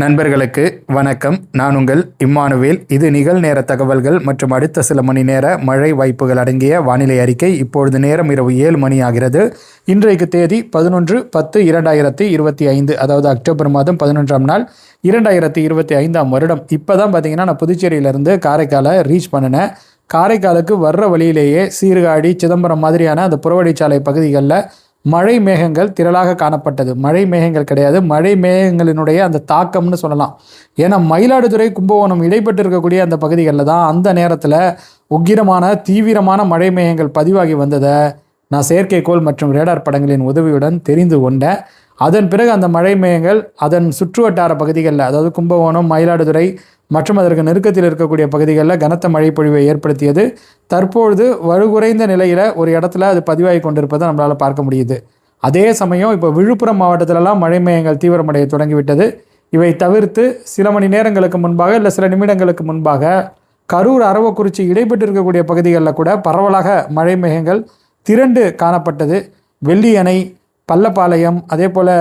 நண்பர்களுக்கு வணக்கம். நான் உங்கள் இம்மானுவேல். இது நிகழ்நேர தகவல்கள் மற்றும் அடுத்த சில மணி நேர மழை வாய்ப்புகள் அடங்கிய வானிலை அறிக்கை. இப்பொழுது நேரம் இரவு ஏழு மணி ஆகிறது. இன்றைக்கு தேதி பதினொன்று பத்து இரண்டாயிரத்தி இருபத்தி ஐந்து அதாவது அக்டோபர் மாதம் பதினொன்றாம் நாள் இரண்டாயிரத்தி இருபத்தி ஐந்தாம் வருடம். இப்போ தான் பார்த்தீங்கன்னா நான் புதுச்சேரியிலேருந்து காரைக்காலை ரீச் பண்ணினேன். காரைக்காலுக்கு வர்ற வழியிலேயே சீர்காழி சிதம்பரம் மாதிரியான அந்த புறவழிச்சாலை பகுதிகளில் மழை மேகங்கள் திரளாக காணப்பட்டது. மழை மேகங்கள் கிடையாது. மழை மேகங்களினுடைய அந்த தாக்கம்னு சொல்லலாம். ஏன்னா மயிலாடுதுறை கும்பகோணம் இடைப்பட்டு இருக்கக்கூடிய அந்த பகுதிகளில் தான் அந்த நேரத்தில் உக்கிரமான தீவிரமான மழை மேகங்கள் பதிவாகி வந்ததை நான் செயற்கைக்கோள் மற்றும் ரேடார் படங்களின் உதவியுடன் தெரிந்து கொண்டேன். அதன் பிறகு அந்த மழை மேகங்கள் அதன் சுற்றுவட்டார பகுதிகளில் அதாவது கும்பகோணம் மயிலாடுதுறை மற்றும் அதற்கு நெருக்கத்தில் இருக்கக்கூடிய பகுதிகளில் கனத்த மழை பொழிவை ஏற்படுத்தியது. தற்பொழுது வலுகுறைந்த நிலையில் ஒரு இடத்துல அது பதிவாகி கொண்டிருப்பதை நம்மளால் பார்க்க முடியுது. அதே சமயம் இப்போ விழுப்புரம் மாவட்டத்திலலாம் மழை மையங்கள் தீவிரமடைய தொடங்கிவிட்டது. இவை தவிர்த்து சில மணி நேரங்களுக்கு முன்பாக இல்லை சில நிமிடங்களுக்கு முன்பாக கரூர் அரவக்குறிச்சி இடைப்பட்டு இருக்கக்கூடிய பகுதிகளில் கூட பரவலாக மழை மேகங்கள் திரண்டு காணப்பட்டது. வெள்ளி அணை பள்ளப்பாளையம் அதே போல்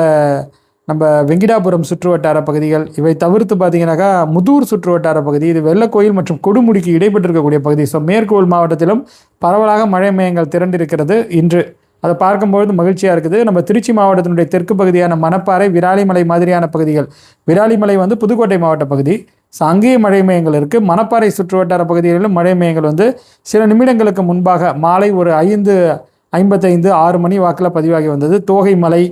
நம்ம வெங்கிடாபுரம் சுற்றுவட்டார பகுதிகள் இவை தவிர்த்து பார்த்தீங்கன்னாக்கா முதூர் சுற்றுவட்டார பகுதி இது வெள்ளக்கோயில் மற்றும் கொடுமுடிக்கு இடைப்பட்டிருக்கக்கூடிய பகுதி. ஸோ மேற்கோள் மாவட்டத்திலும் பரவலாக மழை மையங்கள் திரண்டிருக்கிறது இன்று. அதை பார்க்கும்பொழுது மகிழ்ச்சியாக இருக்குது. நம்ம திருச்சி மாவட்டத்தினுடைய தெற்கு பகுதியான மணப்பாறை விராலிமலை மாதிரியான பகுதிகள். விராலிமலை வந்து புதுக்கோட்டை மாவட்ட பகுதி. ஸோ அங்கேயும் மழை மையங்கள் இருக்குது மணப்பாறை சுற்றுவட்டார பகுதிகளிலும் மழை மையங்கள் வந்து சில நிமிடங்களுக்கு முன்பாக மாலை ஒரு ஐந்து ஐம்பத்தைந்து ஆறு மணி வாக்கில் பதிவாகி வந்தது. தோகைமலை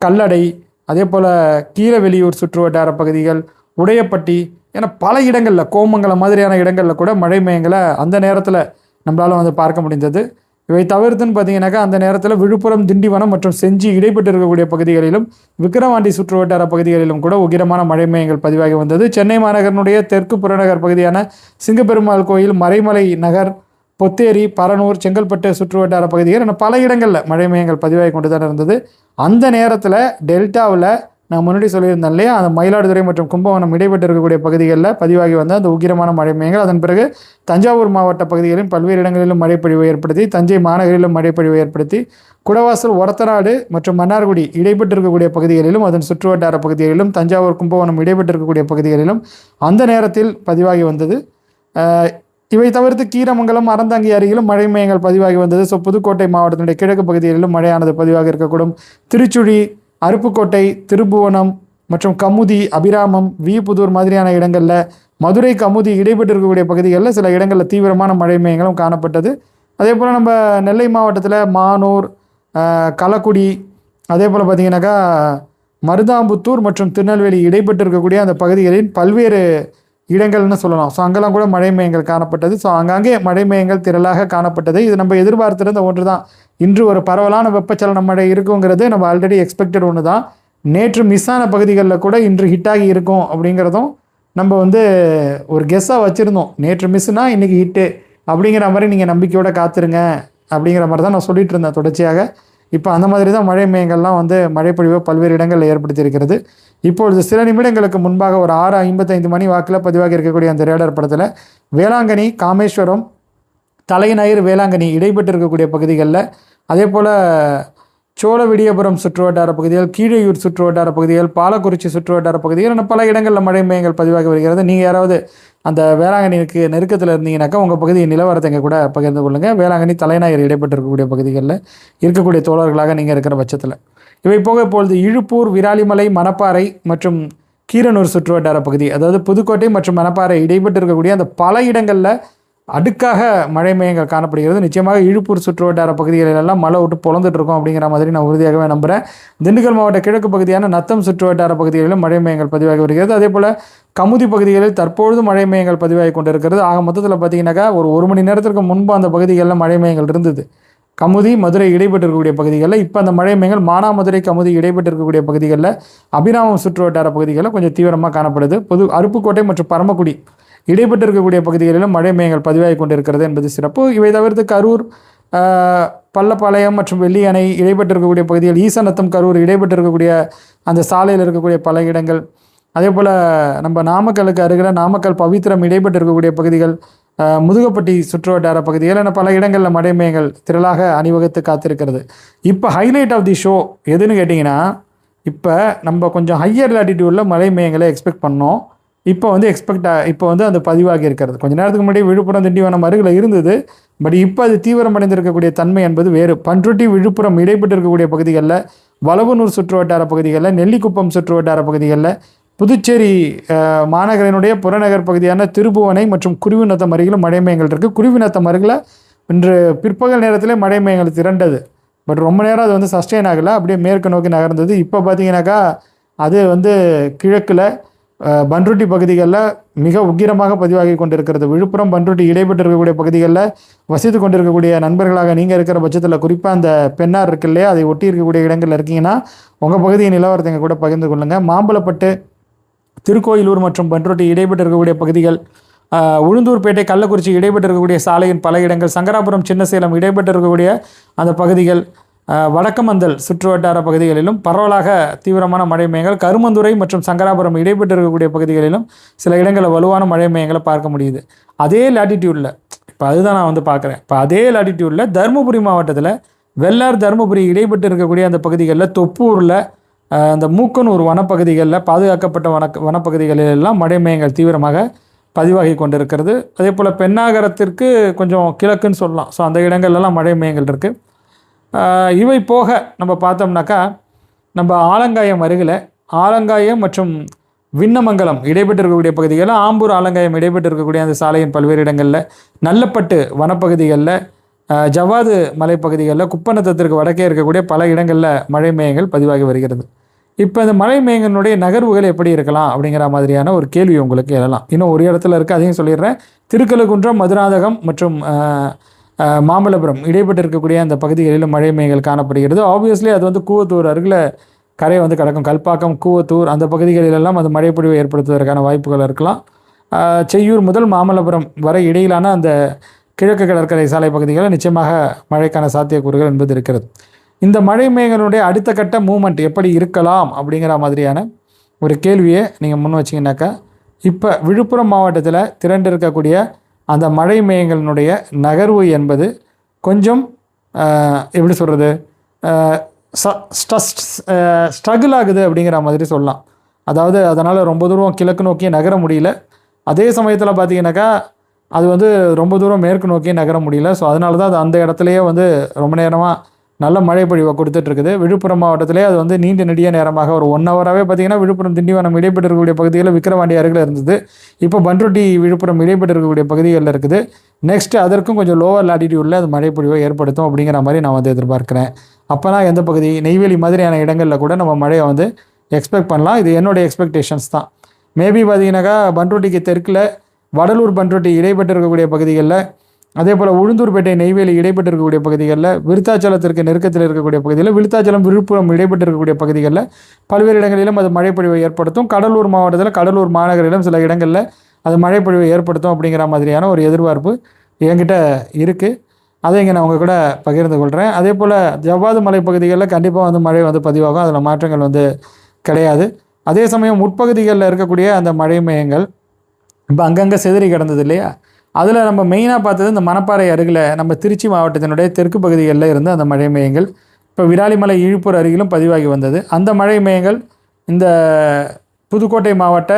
கல்லடை அதே போல் கீழவெளியூர் சுற்றுவட்டார பகுதிகள் உடையப்பட்டி என பல இடங்களில் கோமங்கலம் மாதிரியான இடங்களில் கூட மழை மேகங்களை அந்த நேரத்தில் நம்மளால் வந்து பார்க்க முடிந்தது. இவை தவிர்த்துன்னு பார்த்தீங்கன்னாக்கா அந்த நேரத்தில் விழுப்புரம் திண்டிவனம் மற்றும் செஞ்சி இடைப்பட்டு இருக்கக்கூடிய பகுதிகளிலும் விக்கிரவாண்டி சுற்றுவட்டார பகுதிகளிலும் கூட உகிரமான மழை மேகங்கள் பதிவாகி வந்தது. சென்னை மாநகரனுடைய தெற்கு புறநகர் பகுதியான சிங்கப்பெருமாள் கோயில் மறைமலை நகர் பொத்தேரி பரனூர் செங்கல்பட்டு சுற்றுவட்டார பகுதிகள் என பல இடங்களில் மழை மேகங்கள் பதிவாகி கொண்டு தான் இருந்தது. அந்த நேரத்தில் டெல்டாவில் நான் முன்னாடி சொல்லியிருந்தேன் இல்லையா? அந்த மயிலாடுதுறை மற்றும் கும்பகோணம் இடைப்பட்டு இருக்கக்கூடிய பகுதிகளில் பதிவாகி வந்த அந்த உக்கிரமான மழை மேகங்கள் அதன் பிறகு தஞ்சாவூர் மாவட்ட பகுதிகளிலும் பல்வேறு இடங்களிலும் மழைப்பொழிவை ஏற்படுத்தி தஞ்சை மாநகரிலும் மழைப்பொழிவை ஏற்படுத்தி குடவாசல் ஒரத்தநாடு மற்றும் மன்னார்குடி இடைப்பட்டு இருக்கக்கூடிய பகுதிகளிலும் அதன் சுற்றுவட்டார பகுதிகளிலும் தஞ்சாவூர் கும்பகோணம் இடைப்பட்டு இருக்கக்கூடிய பகுதிகளிலும் அந்த நேரத்தில் பதிவாகி வந்தது. இவை தவிர்த்து கீரமங்கலம் அறந்தாங்கி அருகிலும் மழை மையங்கள் பதிவாகி வந்தது. ஸோ புதுக்கோட்டை மாவட்டத்தினுடைய கிழக்கு பகுதிகளிலும் மழையானது பதிவாக இருக்கக்கூடும். திருச்சுழி அருப்புக்கோட்டை திருபுவனம் மற்றும் கமுதி அபிராமம் விபுதூர் மாதிரியான இடங்களில் மதுரை கமுதி இடைப்பட்டு இருக்கக்கூடிய பகுதிகளில் சில இடங்களில் தீவிரமான மழை மையங்களும் காணப்பட்டது. அதே போல் நம்ம நெல்லை மாவட்டத்தில் மானூர் கலக்குடி களக்குடி அதே போல் பார்த்திங்கனாக்கா மருதாம்புத்தூர் மற்றும் திருநெல்வேலி இடைப்பட்டு இருக்கக்கூடிய அந்த பகுதிகளின் பல்வேறு இடங்கள்னு சொல்லலாம். ஸோ அங்கெல்லாம் கூட மழை மேகங்கள் காணப்பட்டது. ஸோ அங்கங்கே மழை மேகங்கள் திரளாக காணப்பட்டது. இது நம்ம எதிர்பார்த்திருந்த ஒன்று தான் இன்று ஒரு பரவலான வெப்பச்சலன மழை இருக்குங்கிறது நம்ம ஆல்ரெடி எக்ஸ்பெக்டட் ஒன்று தான் நேற்று மிஸ் ஆன பகுதிகளில் கூட இன்று ஹிட்டாகி இருக்கும் அப்படிங்கிறதும் நம்ம வந்து ஒரு கெஸ்ஸாக வச்சுருந்தோம். நேற்று மிஸ்னா இன்றைக்கி ஹிட்டு அப்படிங்கிற மாதிரி நீங்கள் நம்பிக்கையோடு காத்துருங்க. அப்படிங்கிற மாதிரி தான் நான் சொல்லிகிட்டு இருந்தேன் தொடர்ச்சியாக. இப்போ அந்த மாதிரி தான் மழை மேகங்கள்லாம் வந்து மழைப்பொழிவை பல்வேறு இடங்களில் ஏற்படுத்தியிருக்கிறது. இப்பொழுது சில நிமிடங்களுக்கு முன்பாக ஒரு ஆறு ஐம்பத்தைந்து மணி வாக்கில் பதிவாகி இருக்கக்கூடிய அந்த ரேடர் படத்தில் வேளாங்கண்ணி காமேஸ்வரம் தலைநயிர் வேளாங்கண்ணி இடைப்பட்டு இருக்கக்கூடிய பகுதிகளில் அதே போல் சோழவிடியபுரம் சுற்றுவட்டார பகுதிகள் கீழையூர் சுற்றுவட்டார பகுதிகள் பாலக்குறிச்சி சுற்றுவட்டார பகுதிகள் என பல இடங்களில் மழை மேகங்கள் பதிவாகி வருகிறது. நீங்கள் யாராவது அந்த வேளாங்கண்ணிக்கு நெருக்கத்தில் இருந்தீங்கன்னாக்கா உங்கள் பகுதியின் நிலவரத்தைங்க கூட பகிர்ந்து கொள்ளுங்கள் வேளாங்கண்ணி தலைநகர் இடைப்பட்டு இருக்கக்கூடிய பகுதிகளில் இருக்கக்கூடிய தோழர்களாக நீங்கள் இருக்கிற பட்சத்தில். இவை போக இப்பொழுது இழுப்பூர் விராலிமலை மணப்பாறை மற்றும் கீரனூர் சுற்றுவட்டார பகுதி அதாவது புதுக்கோட்டை மற்றும் மணப்பாறை இடைப்பட்டு இருக்கக்கூடிய அந்த பல இடங்களில் அடுக்காக மழை மேகங்கள் காணப்படுகிறது. நிச்சயமாக இழுப்பூர் சுற்றுவட்டார பகுதிகளிலெல்லாம் மழை விட்டு பொழந்துட்டு இருக்கோம் அப்படிங்கிற மாதிரி நான் உறுதியாகவே நம்புகிறேன் திண்டுக்கல் மாவட்ட கிழக்கு பகுதியான நத்தம் சுற்றுவட்டார பகுதிகளிலும் மழை மேகங்கள் பதிவாகி வருகிறது. அதே போல் கமுதி பகுதிகளில் தற்பொழுது மழை மேகங்கள் பதிவாகி கொண்டிருக்கிறது. ஆக மொத்தத்தில் பார்த்தீங்கன்னாக்கா ஒரு ஒரு மணி நேரத்திற்கு முன்பு அந்த பகுதிகளில் மழை மேகங்கள் இருந்தது. கமுதி மதுரை இடைபெற்று இருக்கக்கூடிய பகுதிகளில் இப்போ அந்த மழை மேகங்கள் மானாமதுரை கமுதி இடைப்பட்டு இருக்கக்கூடிய பகுதிகளில் அபிராமம் சுற்றுவட்டார பகுதிகளில் கொஞ்சம் தீவிரமாக காணப்படுது. பொது அருப்புக்கோட்டை மற்றும் பரமக்குடி இடைப்பட்டு இருக்கக்கூடிய பகுதிகளிலும் மழை மேயங்கள் பதிவாகி கொண்டிருக்கிறது என்பது சிறப்பு. இவை தவிர்த்து கரூர் பள்ளப்பாளையம் மற்றும் வெள்ளி அணை இடைப்பட்டு இருக்கக்கூடிய பகுதிகள் ஈசனத்தம் கரூர் இடைப்பட்டு இருக்கக்கூடிய அந்த சாலையில் இருக்கக்கூடிய பல இடங்கள். அதே போல் நம்ம நாமக்கலுக்கு அருகில் நாமக்கல் பவித்திரம் இடைப்பட்டு இருக்கக்கூடிய பகுதிகள் முதுகப்பட்டி முதுகுப்பட்டி சுற்றுவட்டார பகுதிகள் என பல இடங்களில் மழை மேயங்கள் திரளாக அணிவகுத்து காத்திருக்கிறது. இப்போ ஹைலைட் ஆஃப் தி ஷோ எதுன்னு கேட்டிங்கன்னா இப்போ நம்ம கொஞ்சம் ஹையர் லாட்டிடியூடில் மழை மேயங்களை எக்ஸ்பெக்ட் பண்ணோம். இப்போ வந்து எக்ஸ்பெக்ட் இப்போ வந்து அந்த பதிவாகி இருக்கிறது. கொஞ்ச நேரத்துக்கு முன்னாடி விழுப்புரம் திண்டிவனம் அருகில் இருந்தது. பட் இப்போ அது தீவிரமடைந்திருக்கக்கூடிய தன்மை என்பது வேறு. பன்ருட்டி விழுப்புரம் இடைப்பட்டு இருக்கக்கூடிய பகுதிகளில் வளவனூர் சுற்று வட்டார பகுதிகளில் நெல்லிக்குப்பம் சுற்று வட்டார பகுதிகளில் புதுச்சேரி மாநகரினுடைய புறநகர் பகுதியான திருபுவனை மற்றும் குருவிநத்தம் அருகிலும் மழை மேயங்கள் இருக்குது குருவிநத்தம் அருகில் இன்று பிற்பகல் நேரத்திலே மழை மேயங்கள் திரண்டது. பட் ரொம்ப நேரம் அது வந்து சஸ்டெயின் ஆகலை. அப்படியே மேற்கு நோக்கி நகர்ந்தது. இப்போ பார்த்தீங்கன்னாக்கா அது வந்து கிழக்கில் பன்ருட்டி பகுதிகளில் மிக உக்கிரமாக பதிவாகி கொண்டிருக்கிறது. விழுப்புரம் பன்ருட்டி இடைப்பட்டு இருக்கக்கூடிய பகுதிகளில் வசித்து கொண்டிருக்கக்கூடிய நண்பர்களாக நீங்கள் இருக்கிற பட்சத்தில் குறிப்பாக அந்த பெண்ணார் இருக்கு இல்லையா? அதை ஒட்டி இருக்கக்கூடிய இடங்களில் இருக்கீங்கன்னா உங்கள் பகுதியின் நிலவரத்தைங்க கூட பகிர்ந்து கொள்ளுங்கள் மாம்பழப்பட்டு திருக்கோயிலூர் மற்றும் பன்ருட்டி இடைப்பட்டு இருக்கக்கூடிய பகுதிகள் உளுந்தூர்பேட்டை கள்ளக்குறிச்சி இடைப்பட்டு இருக்கக்கூடிய சாலையின் பல இடங்கள் சங்கராபுரம் சின்னசேலம் இடைப்பட்டு இருக்கக்கூடிய அந்த பகுதிகள் வடக்கமந்தல் சுற்றுவட்டார பகுதிகளிலும் பரவலாக தீவிரமான மழை மேகங்கள் கருமந்துறை மற்றும் சங்கராபுரம் இடைப்பட்டு இருக்கக்கூடிய பகுதிகளிலும் சில இடங்களில் வலுவான மழை மேகங்களை பார்க்க முடியுது. அதே லாட்டிடியூடில் இப்போ அதுதான் நான் வந்து பார்க்குறேன் இப்போ அதே லாட்டிடியூடில் தருமபுரி மாவட்டத்தில் வெள்ளார் தருமபுரி இடைப்பட்டு இருக்கக்கூடிய அந்த பகுதிகளில் தொப்பூரில் அந்த மூக்கனூர் வனப்பகுதிகளில் பாதுகாக்கப்பட்ட வன வனப்பகுதிகளிலெல்லாம் மழை மேகங்கள் தீவிரமாக பதிவாகி கொண்டிருக்கிறது. அதே போல் பெண்ணாகரத்திற்கு கொஞ்சம் கிழக்குன்னு சொல்லலாம். ஸோ அந்த இடங்கள்லாம் மழை மேகங்கள் இருக்குது இவை போக நம்ம பார்த்தோம்னாக்கா நம்ம ஆலங்காயம் அருகில் ஆலங்காயம் மற்றும் விண்ணமங்கலம் இடைப்பட்டு இருக்கக்கூடிய பகுதிகளில் ஆம்பூர் ஆலங்காயம் இடைப்பட்டு இருக்கக்கூடிய அந்த சாலையின் பல்வேறு இடங்களில் நல்லப்பட்டு வனப்பகுதிகளில் ஜவாது ஜவ்வாது மலைப்பகுதிகளில் குப்பநத்தத்திற்கு வடக்கே இருக்கக்கூடிய பல இடங்களில் மழை மேகங்கள் பதிவாகி வருகிறது. இப்போ இந்த மழை மேகங்களுடைய நகர்வுகள் எப்படி இருக்கலாம் அப்படிங்கிற மாதிரியான ஒரு கேள்வி உங்களுக்கு எழலாம். இன்னும் ஒரு இடத்துல இருக்குது அதையும் சொல்லிடுறேன். திருக்கழுக்குன்றம் மதுராந்தகம் மற்றும் மாமல்லபுரம் இடைப்பட்டு இருக்கக்கூடிய அந்த பகுதிகளில் மழை மேகங்கள் காணப்படுகிறது. ஆப்வியஸ்லி அது வந்து கூவத்தூர் அருகில் கரை வந்து கிடக்கும். கல்பாக்கம் கூவத்தூர் அந்த பகுதிகளிலெல்லாம் அது மழைப்பொழிவை ஏற்படுத்துவதற்கான வாய்ப்புகள் இருக்கலாம். செய்யூர் முதல் மாமல்லபுரம் வரை இடையிலான அந்த கிழக்கு கடற்கரை சாலை பகுதிகளில் நிச்சயமாக மழைக்கான சாத்தியக்கூறுகள் என்பது இருக்கிறது. இந்த மழை மேகங்களுடைய அடுத்த கட்ட மூமெண்ட் எப்படி இருக்கலாம் அப்படிங்கிற மாதிரியான ஒரு கேள்வியை நீங்கள் முன் வச்சிங்கனாக்கா இப்போ விழுப்புரம் மாவட்டத்தில் திரண்டு இருக்கக்கூடிய அந்த மழை மேகங்களினுடைய நகர்வு என்பது கொஞ்சம் எப்படி சொல்கிறது ஸ்ட்ரகிள் ஆகுது அப்படிங்கிற மாதிரி சொல்லலாம். அதாவது அதனால் ரொம்ப தூரம் கிழக்கு நோக்கி நகர முடியல. அதே சமயத்தில் பார்த்தீங்கன்னாக்கா அது வந்து ரொம்ப தூரம் மேற்கு நோக்கி நகர முடியல. ஸோ அதனால தான் அது அந்த இடத்துலையே வந்து ரொம்ப நேரமாக நல்ல மழை பொழிவை கொடுத்துட்ருக்குது. விழுப்புரம் மாவட்டத்திலே அது வந்து நீண்ட நெடிய நேரமாக ஒரு ஒன் ஹவராகவே பார்த்திங்கன்னா விழுப்புரம் திண்டிவனம் இடைப்பட்டு இருக்கக்கூடிய பகுதிகளில் விக்கிரவாண்டி அருகில் இருந்தது. இப்போ பன்ருட்டி விழுப்புரம் இடைப்பட்டு இருக்கக்கூடிய பகுதிகளில் இருக்குது. நெக்ஸ்ட் அதற்கும் கொஞ்சம் லோவர் லாட்டிடியூடில் அது மழை பொழிவை ஏற்படுத்தும் அப்படிங்கிற மாதிரி நான் வந்து எதிர்பார்க்குறேன். அப்போனா எந்த பகுதி? நெய்வேலி மாதிரியான இடங்களில் கூட நம்ம மழையை வந்து எக்ஸ்பெக்ட் பண்ணலாம். இது என்னுடைய எக்ஸ்பெக்டேஷன்ஸ் தான். மேபி பார்த்தீங்கன்னாக்கா பன்ருட்டிக்கு தெற்கில் வடலூர் பன்ருட்டி இடைப்பட்டு இருக்கக்கூடிய பகுதிகளில் அதே போல் உளுந்தூர்பேட்டை நெய்வேலி இடைப்பட்டு இருக்கக்கூடிய பகுதிகளில் விருத்தாச்சலத்திற்கு நெருக்கத்தில் இருக்கக்கூடிய பகுதியில் விருத்தாச்சலம் விழுப்புரம் இடைப்பட்டு இருக்கக்கூடிய பகுதிகளில் பல்வேறு இடங்களிலும் அது மழைப்பொழிவை ஏற்படுத்தும். கடலூர் மாவட்டத்தில் கடலூர் மாநகரிலும் சில இடங்களில் அது மழைப்பொழிவை ஏற்படுத்தும் அப்படிங்கிற மாதிரியான ஒரு எதிர்பார்ப்பு என்கிட்ட இருக்குது அதை இங்கே நான் உங்கள் கூட பகிர்ந்து கொள்கிறேன் அதே போல் ஜவ்வாது மலை பகுதிகளில் கண்டிப்பாக வந்து மழை வந்து பதிவாகும். அதில் மாற்றங்கள் வந்து கிடையாது. அதே சமயம் உட்பகுதிகளில் இருக்கக்கூடிய அந்த மழை மையங்கள் இப்போ அங்கங்கே சிதறி கிடந்தது இல்லையா? அதில் நம்ம மெயினாக பார்த்தது இந்த மணப்பாறை அருகில் நம்ம திருச்சி மாவட்டத்தினுடைய தெற்கு பகுதிகளில் இருந்து அந்த மழை மையங்கள் இப்போ விராலிமலை இழுப்பூர் அருகிலும் பதிவாகி வந்தது. அந்த மழை மையங்கள் இந்த புதுக்கோட்டை மாவட்ட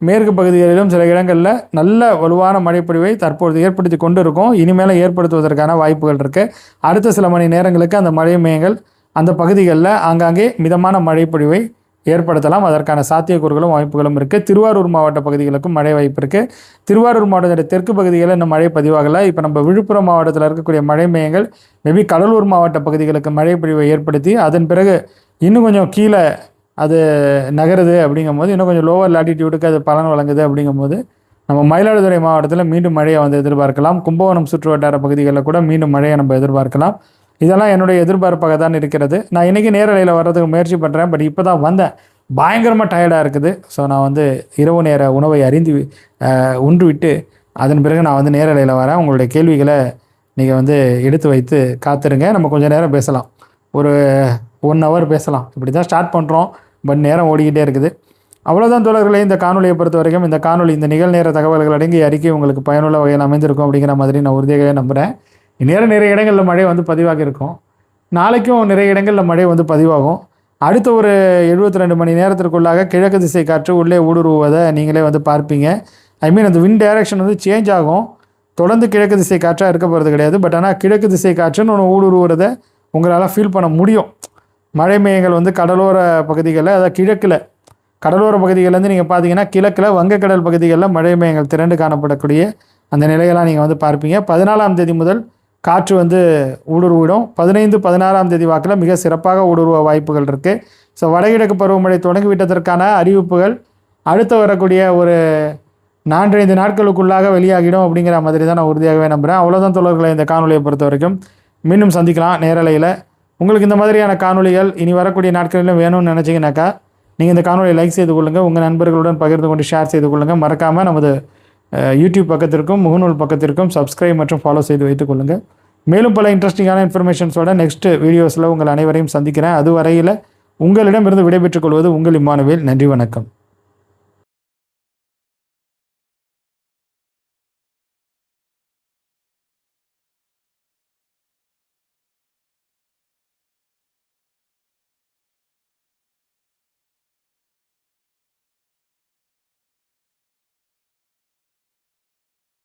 மேற்கு பகுதிகளிலும் சில இடங்களில் நல்ல வலுவான மழைப்பொழிவை தற்பொழுது ஏற்படுத்தி கொண்டு இருக்கும் இனிமேல் ஏற்படுத்துவதற்கான வாய்ப்புகள் இருக்குது அடுத்த சில மணி நேரங்களுக்கு அந்த மழை மையங்கள் அந்த பகுதிகளில் ஆங்காங்கே மிதமான மழைப்பொழிவை ஏற்படுத்தலாம். அதற்கான சாத்தியக்கூறுகளும் வாய்ப்புகளும் இருக்குது திருவாரூர் மாவட்ட பகுதிகளுக்கும் மழை வாய்ப்பு இருக்குது திருவாரூர் மாவட்டத்தோட தெற்கு பகுதிகளில் இன்னும் மழை பதிவாகலை. இப்போ நம்ம விழுப்புரம் மாவட்டத்தில் இருக்கக்கூடிய மழை மையங்கள் மேபி கடலூர் மாவட்ட பகுதிகளுக்கு மழை பொழிவை ஏற்படுத்தி அதன் பிறகு இன்னும் கொஞ்சம் கீழே அது நகருது அப்படிங்கும்போது இன்னும் கொஞ்சம் லோவர் லாட்டிடியூடுக்கு அது பலன் வழங்குது அப்படிங்கும்போது நம்ம மயிலாடுதுறை மாவட்டத்தில் மீண்டும் மழையை வந்து எதிர்பார்க்கலாம். கும்பகோணம் சுற்று வட்டார பகுதிகளில் கூட மீண்டும் மழையை நம்ம எதிர்பார்க்கலாம். இதெல்லாம் என்னுடைய எதிர்பார்ப்பாக தான் இருக்கிறது. நான் இன்றைக்கி நேரலையில் வர்றதுக்கு முயற்சி பண்ணுறேன் பட் இப்போ தான் வந்தேன் பயங்கரமாக டயர்டாக இருக்குது. ஸோ நான் வந்து இரவு நேர உணவை அறிந்து உண்டு விட்டு அதன் பிறகு நான் வந்து நேரலையில் வரேன். உங்களுடைய கேள்விகளை நீங்கள் வந்து எடுத்து வைத்து காத்துருங்க. நம்ம கொஞ்சம் நேரம் பேசலாம். ஒரு ஒன் ஹவர் பேசலாம். இப்படி தான் ஸ்டார்ட் பண்ணுறோம் பட் நேரம் ஓடிக்கிட்டே இருக்குது. அவ்வளோதான் தோழர்களே. இந்த காணொலியை பொறுத்த வரைக்கும் இந்த காணொலி இந்த நிகழ்நேர தகவல்கள் அடங்கிய அறிக்கை உங்களுக்கு பயனுள்ள வகையில் அமைந்திருக்கும் அப்படிங்கிற மாதிரி நான் உறுதியாகவே நம்புகிறேன் இந்நேரம் நிறைய இடங்களில் மழை வந்து பதிவாக இருக்கும். நாளைக்கும் நிறைய இடங்களில் மழை வந்து பதிவாகும். அடுத்த ஒரு எழுபத்தி ரெண்டு மணி நேரத்திற்குள்ளாக கிழக்கு திசை காற்று உள்ளே ஊடுருவதை நீங்களே வந்து பார்ப்பீங்க. ஐ மீன் அந்த வின் டைரக்ஷன் வந்து சேஞ்ச் ஆகும். தொடர்ந்து கிழக்கு திசை காற்றாக இருக்க போகிறது கிடையாது. பட் ஆனால் கிழக்கு திசை காற்றுன்னு ஒன்று ஊடுருவுறத உங்களால் ஃபீல் பண்ண முடியும். மழை மேகங்கள் வந்து கடலோர பகுதிகளில் அதாவது கிழக்கில் கடலோர பகுதிகள்லேருந்து நீங்கள் பார்த்தீங்கன்னா கிழக்கில் வங்கக்கடல் பகுதிகளில் மழை மேகங்கள் திரண்டு காணப்படக்கூடிய அந்த நிலையெல்லாம் நீங்கள் வந்து பார்ப்பீங்க. பதினாலாம் தேதி முதல் காற்று வந்து ஊடுருவிடும். பதினைந்து பதினாறாம் தேதி வாக்கில் மிக சிறப்பாக ஊடுருவ வாய்ப்புகள் இருக்குது ஸோ வடகிழக்கு பருவமழை தொடங்கிவிட்டதற்கான அறிவிப்புகள் அடுத்து வரக்கூடிய ஒரு நான்கைந்து நாட்களுக்குள்ளாக வெளியாகிடும் அப்படிங்கிற மாதிரி தான் நான் உறுதியாகவே நம்புகிறேன் அவ்வளோதான் தொடர்களை இந்த காணொலியை பொறுத்த வரைக்கும். மீண்டும் சந்திக்கலாம் நேரலையில். உங்களுக்கு இந்த மாதிரியான காணொலிகள் இனி வரக்கூடிய நாட்களிலும் வேணும்னு நினச்சிங்கனாக்கா நீங்கள் இந்த காணொலியை லைக் செய்து கொள்ளுங்கள் உங்கள் நண்பர்களுடன் பகிர்ந்து கொண்டு ஷேர் செய்து கொள்ளுங்கள் மறக்காமல் நமது யூடியூப் பக்கத்திற்கும் முகநூல் பக்கத்திற்கும் சப்ஸ்கிரைப் மற்றும் ஃபாலோ செய்து வைத்துக் கொள்ளுங்கள் மேலும் பல இன்ட்ரெஸ்டிங்கான இன்ஃபர்மேஷன்ஸோட நெக்ஸ்ட் வீடியோஸில் உங்கள் அனைவரையும் சந்திக்கிறேன். அதுவரையில் உங்களிடமிருந்து விடைபெற்றுக் கொள்வது உங்கள் இம்மானுவேல். நன்றி வணக்கம்.